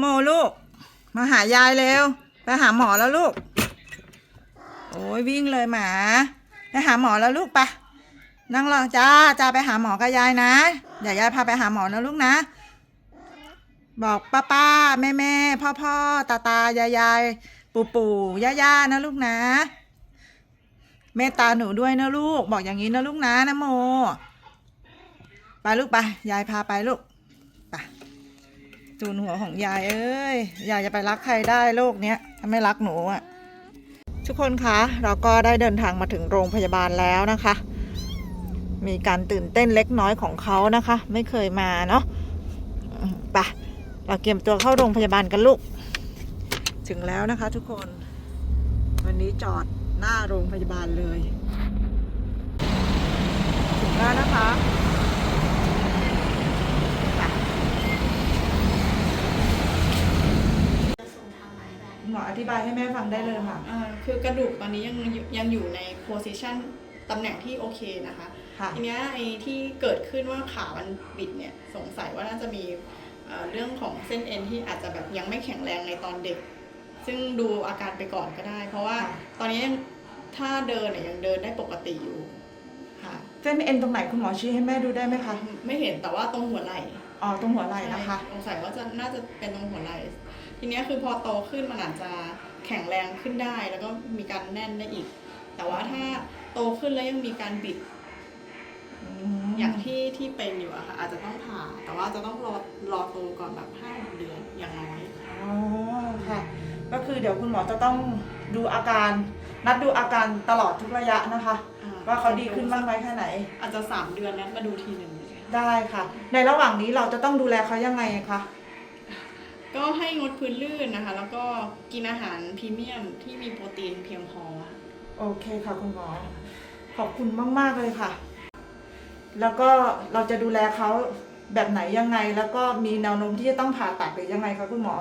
โมลูก มาหายายเร็ว ไปหาหมอแล้วลูก โอ้ยวิ่งเลยหมา ไปหาหมอแล้วลูกไปะนั่งรอจ้าจ้าไปหาหมอกับยายนะเดี๋ยวยายพาไปหาหมอนะลูกนะ บอกป้าป้าแม่แม่พ่อพ่อตาตายายยายปู่ปู่ย่าย่านะลูกนะเมตตาหนูด้วยนะลูก บอกอย่างนี้นะลูกนะนะโม ไปลูกไป ยายพาไปลูก จูนหัวของยายเอ้ยยายจะไปรักใครได้โลกเนี้ยถ้าไม่รักหนูอะทุกคนคะเราก็ได้เดินทางมาถึงโรงพยาบาลแล้วนะคะ มีการตื่นเต้นเล็กน้อยของเขานะคะ ไม่เคยมาเนาะอืมไปเราเตรียมตัวเข้าโรงพยาบาลกันลูก ถึงแล้วนะคะทุกคน วันนี้จอดหน้าโรงพยาบาลเลย ถึงแล้วนะคะ มออธิบายให้แม่ฟังได้เลยค่ะ อ่าคือกระดูกตอนนี้ยังอยู่ยังอยู่ในโพซิชันตำแหน่งที่โอเคนะคะ ค่ะ ทีเนี้ยไอ้ที่เกิดขึ้นว่าขามันบิดเนี่ยสงสัยว่าน่าจะมีเอ่อเรื่องของเส้นเอ็นที่อาจจะแบบยังไม่แข็งแรงในตอนเด็ก ซึ่งดูอาการไปก่อนก็ได้ เพราะว่าค่ะ ตอนนี้ยังถ้าเดินเนี่ยยังเดินได้ปกติอยู่ค่ะเส้นเอ็นตรงไหนคุณหมอชี้ให้แม่ดูได้ไหมคะ ไม่เห็นแต่ว่าตรงหัวไหล่อ๋อตรงหัวไหล่นะคะ ใช่สงสัยว่าจะน่าจะเป็นตรงหัวไหล่ ทีเนี้ยคือพอโตขึ้นมันอาจจะแข็งแรงขึ้นได้ แล้วก็มีการแน่นได้อีก แต่ว่าถ้าโตขึ้นแล้วยังมีการบิด อย่างที่ที่เป็นอยู่อะค่ะอาจจะต้องผ่า แต่ว่าจะต้องรอรอโตก่อนแบบห้าหกเดือนอย่างน้อยอ๋อค่ะ ก็คือเดี๋ยวคุณหมอจะต้องดูอาการ นัดดูอาการตลอดทุกระยะนะคะ อ่ว่าเขาดีขึ้นบ้างไหมแค่ไหน อาจจะสามเดือนนั้นมาดูทีหนึ่งได้ค่ะ ในระหว่างนี้เราจะต้องดูแลเขายังไงคะ ก็ให้งดพื้นลื่นนะคะ แล้วก็กินอาหารพรีเมียมที่มีโปรตีนเพียงพอค่ะโอเคค่ะคุณหมอ ขอบคุณมาก ๆ เลยค่ะ แล้วก็เราจะดูแลเขาแบบไหนยังไง แล้วก็มีแนวโน้มที่จะต้องผ่าตัดหรือยังไงคะคุณหมอ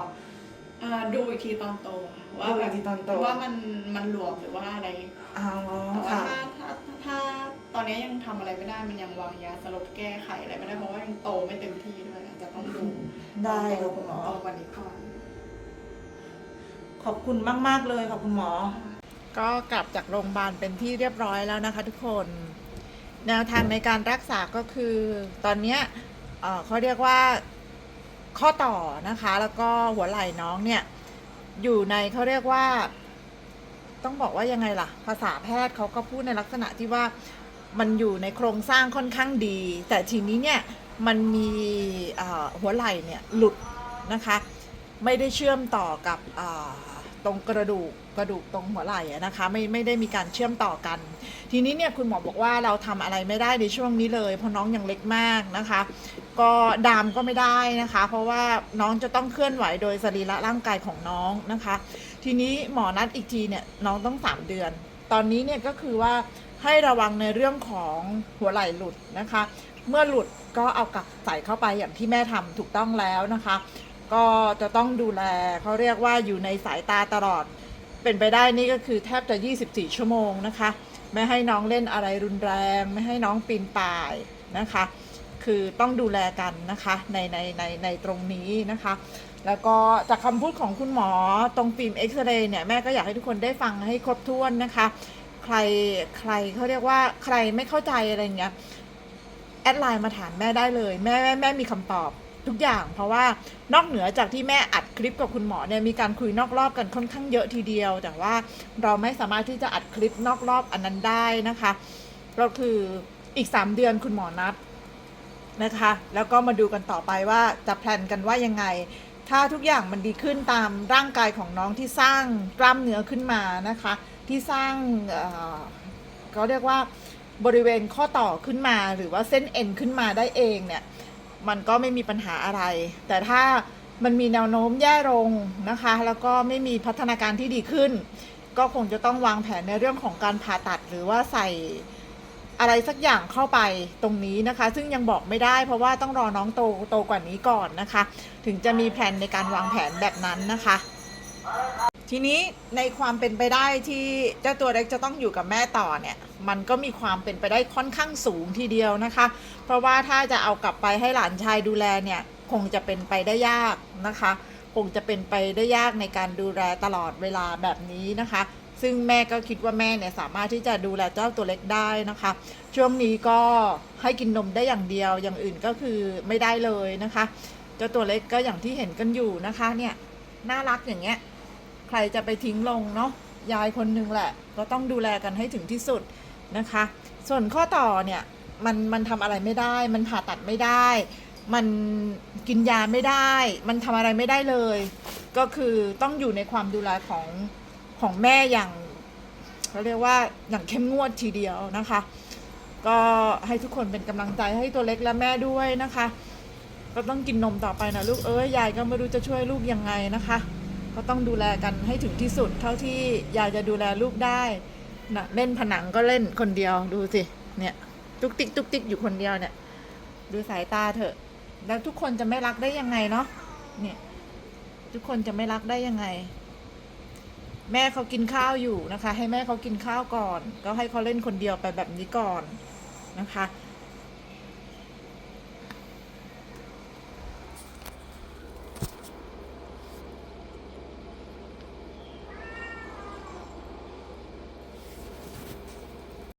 อ่าดูอีกทีตอนโตค่ะว่าดูแบอีบกทีตอนโต ว่ามันมันหลวมหรือว่าอะไรอ๋อแต่ว่าค่ะ ถ้าถ้าถ้าตอนนี้ยังทำอะไรไม่ได้มันยังวางยาสลบแก้ไขอะไรไม่ได้เพราะว่ายังโตไม่เต็มที่ ได้ค่ะคุณหมอโตกว่านี้ก่อน ขอบคุณมาก ๆ เลยค่ะคุณหมอ ก็กลับจากโรงพยาบาลเป็นที่เรียบร้อยแล้วนะคะทุกคน แนวทางในการรักษาก็คือ ตอนเนี้ยเอ่อเขาเรียกว่าข้อต่อนะคะ แล้วก็หัวไหล่น้องเนี่ย อยู่ในเขาเรียกว่า ต้องบอกว่ายังไงล่ะ ภาษาแพทย์เขาก็พูดในลักษณะที่ว่า มันอยู่ในโครงสร้างค่อนข้างดี แต่ทีนี้เนี่ยมันมีหัวไหล่เนี่ยหลุดนะคะ ไม่ได้เชื่อมต่อกับตรงกระดูกกระดูกตรงหัวไหล่นะคะไม่ไม่ได้มีการเชื่อมต่อกัน ทีนี้เนี่ยคุณหมอบอกว่าเราทำอะไรไม่ได้ในช่วงนี้เลย เพราะน้องยังเล็กมากนะคะ ก็ดามก็ไม่ได้นะคะ เพราะว่าน้องจะต้องเคลื่อนไหวโดยสรีระร่างกายของน้องนะคะ ทีนี้หมอนัดอีกทีเนี่ยน้องต้อง 3 เดือน ตอนนี้เนี่ยก็คือว่าให้ระวังในเรื่องของหัวไหล่หลุดนะคะ เมื่อหลุดก็เอากลับใส่เข้าไปอย่างที่แม่ทำถูกต้องแล้วนะคะ ก็จะต้องดูแลเขาเรียกว่าอยู่ในสายตาตลอด เป็นไปได้นี่ก็คือแทบจะ 24 ชั่วโมงนะคะ ไม่ให้น้องเล่นอะไรรุนแรง ไม่ให้น้องปีนป่ายนะคะ คือต้องดูแลกันนะคะในในในในตรงนี้นะคะ แล้วก็จากคำพูดของคุณหมอตรงฟิล์มเอ็กซเรย์เนี่ยแม่ก็อยากให้ทุกคนได้ฟังให้ครบถ้วนนะคะ ใครใครเขาเรียกว่าใครไม่เข้าใจอะไรเงี้ยแอดไลน์มาถามแม่ได้เลย แม่แม่แม่มีคำตอบทุกอย่าง เพราะว่านอกเหนือจากที่แม่อัดคลิปกับคุณหมอเนี่ยมีการคุยนอกรอบกันค่อนข้างเยอะทีเดียว แต่ว่าเราไม่สามารถที่จะอัดคลิปนอกรอบอันนั้นได้นะคะก็คืออีก 3 เดือนคุณหมอนัด นะคะ แล้วก็มาดูกันต่อไปว่าจะแพลนกันว่ายังไง ถ้าทุกอย่างมันดีขึ้นตามร่างกายของน้องที่สร้างกล้ามเนื้อขึ้นมานะคะ ที่สร้างเอ่อเขาเรียกว่าบริเวณข้อต่อขึ้นมา หรือว่าเส้นเอ็นขึ้นมาได้เองเนี่ย มันก็ไม่มีปัญหาอะไร แต่ถ้ามันมีแนวโน้มแย่ลงนะคะ แล้วก็ไม่มีพัฒนาการที่ดีขึ้น ก็คงจะต้องวางแผนในเรื่องของการผ่าตัดหรือว่าใส่ อะไรสักอย่างเข้าไปตรงนี้นะคะ ซึ่งยังบอกไม่ได้เพราะว่าต้องรอน้องโตโตกว่านี้ก่อนนะคะ ถึงจะมีแผนในการวางแผนแบบนั้นนะคะ ทีนี้ในความเป็นไปได้ที่เจ้าตัวเล็กจะต้องอยู่กับแม่ต่อเนี่ย มันก็มีความเป็นไปได้ค่อนข้างสูงทีเดียวนะคะ เพราะว่าถ้าจะเอากลับไปให้หลานชายดูแลเนี่ย คงจะเป็นไปได้ยากนะคะ คงจะเป็นไปได้ยากในการดูแลตลอดเวลาแบบนี้นะคะ ซึ่งแม่ก็คิดว่าแม่เนี่ยสามารถที่จะดูแลเจ้าตัวเล็กได้นะคะ ช่วงนี้ก็ให้กินนมได้อย่างเดียวอย่างอื่นก็คือไม่ได้เลยนะคะเจ้าตัวเล็กก็อย่างที่เห็นกันอยู่นะคะเนี่ยน่ารักอย่างเงี้ยใครจะไปทิ้งลงเนาะยายคนหนึงแหละ ก็ต้องดูแลกันให้ถึงที่สุดนะคะ ส่วนข้อต่อเนี่ยมันมันทำอะไรไม่ได้ มันผ่าตัดไม่ได้ มันกินยาไม่ได้ มันทำอะไรไม่ได้เลย ก็คือต้องอยู่ในความดูแลของ ของแม่อย่างเขาเรียกว่าอย่างเข้มงวดทีเดียวนะคะ ก็ให้ทุกคนเป็นกำลังใจให้ตัวเล็กและแม่ด้วยนะคะ ก็ต้องกินนมต่อไปนะลูกเอ้ยยายก็ไม่รู้จะช่วยลูกยังไงนะคะ ก็ต้องดูแลกันให้ถึงที่สุด เท่าที่ยายจะดูแลลูกได้นะเล่นผนังก็เล่นคนเดียวดูสิเนี่ยตุกติกตุกติกอยู่คนเดียวเนี่ย ดูสายตาเถอะ แล้วทุกคนจะไม่รักได้ยังไงเนาะเนี่ยทุกคนจะไม่รักได้ยังไง แม่เขากินข้าวอยู่นะคะ ให้แม่เขากินข้าวก่อน ก็ให้เขาเล่นคนเดียวไปแบบนี้ก่อนนะคะ